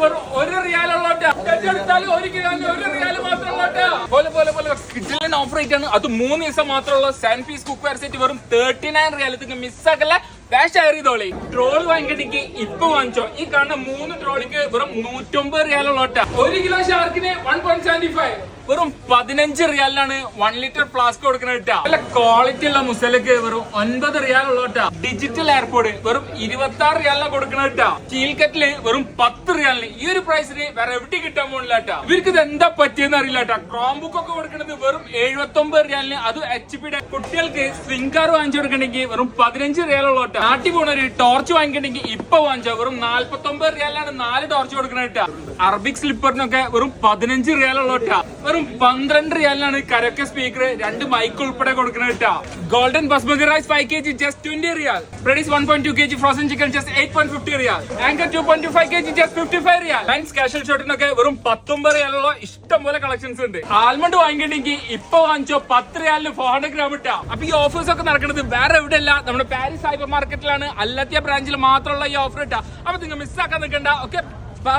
ഒരു എടുത്താലും ഒരു ഒരു ഓഫർ ആയിട്ടാണ് അത് മൂന്ന് ദിവസം മാത്രമുള്ള സാൻഫീസ് കുക്ക് വെയർ സെറ്റ് വെറും തേർട്ടി നയൻ റിയാലിത്തിന് മിസ്സാക്കല്ല ഈ കാണുന്ന മൂന്ന് ട്രോളിക്ക് വെറും ഒരു കിലോ വെറും ലിറ്റർ നല്ല ക്വാളിറ്റി ഉള്ള വെറും ഡിജിറ്റൽ എയർപോർട്ട് വെറും ഇരുപത്തി ആറ് റിയാലിനാണ് കൊടുക്കുന്നത് ചീൽക്കറ്റിൽ വെറും പത്ത് റിയാലിന് ഈ ഒരു പ്രൈസിന് വേറെ എവിടെ കിട്ടാൻ പോണില്ല ഇവർക്ക് ഇത് എന്താ പറ്റിയെന്ന് അറിയില്ല കേട്ടാ ക്രോം ബുക്ക് ഒക്കെ കൊടുക്കുന്നത് വെറും എഴുപത്തി ഒമ്പത് റിയാലിന് അത് എച്ച് പിയുടെ കുട്ടികൾക്ക് സ്വിംഗ് കാർ വാങ്ങിച്ചു കൊടുക്കണമെങ്കിൽ വെറും പതിനഞ്ച് റിയാൽ ഉള്ളോട്ടാ നാട്ടിൽ പോണ ഒരു ടോർച്ച് വാങ്ങിക്കണമെങ്കിൽ ഇപ്പൊ വാങ്ങിച്ചാൽ വെറും നാല്പത്തി ഒമ്പത് റിയാലാണ് നാല് ടോർച്ച് കൊടുക്കണേട്ട കേട്ടാ. അറബിക് സ്ലിപ്പറിനൊക്കെ വെറും പതിനഞ്ച് റിയാൽ ഉള്ളോട്ടാ വെറും പന്ത്രണ്ട് റിയാലാണ് കരൊക്കെ സ്പീക്കർ രണ്ട് മൈക്ക് ഉൾപ്പെടെ കൊടുക്കണ കേട്ടാ. Golden basmati rice five K G just twenty riyal പ്രഡീസ് one point two K G frozen chicken just eight point fifty riyal anchor two point five K G just fifty five riyal lines കാഷൽ ഷോട്ടിനൊക്കെ വെറും പത്തൊമ്പത് റിയാലുള്ള ഇഷ്ടം പോലെ collections ഉണ്ട്. Almond വാങ്ങിക്കണമെങ്കിൽ ഇപ്പൊ വാങ്ങിച്ചോ പത്ത് റിയാലിന് ഫോർ ഹൺഡ്രഡ് ഗ്രാം ഇട്ടാ. അപ്പൊ ഈ ഓഫേഴ്സ് ഒക്കെ നടക്കുന്നത് വേറെ എവിടെയല്ല നമ്മുടെ പാരീസ് സൈബർ മാർക്കറ്റിലാണ് അല്ലത്തിയ ബ്രാഞ്ചിൽ മാത്രമുള്ള ഈ ഓഫർ കിട്ടുക അപ്പൊ നിങ്ങൾ മിസ്സാക്കാൻ നിൽക്കണ്ട. Okay bye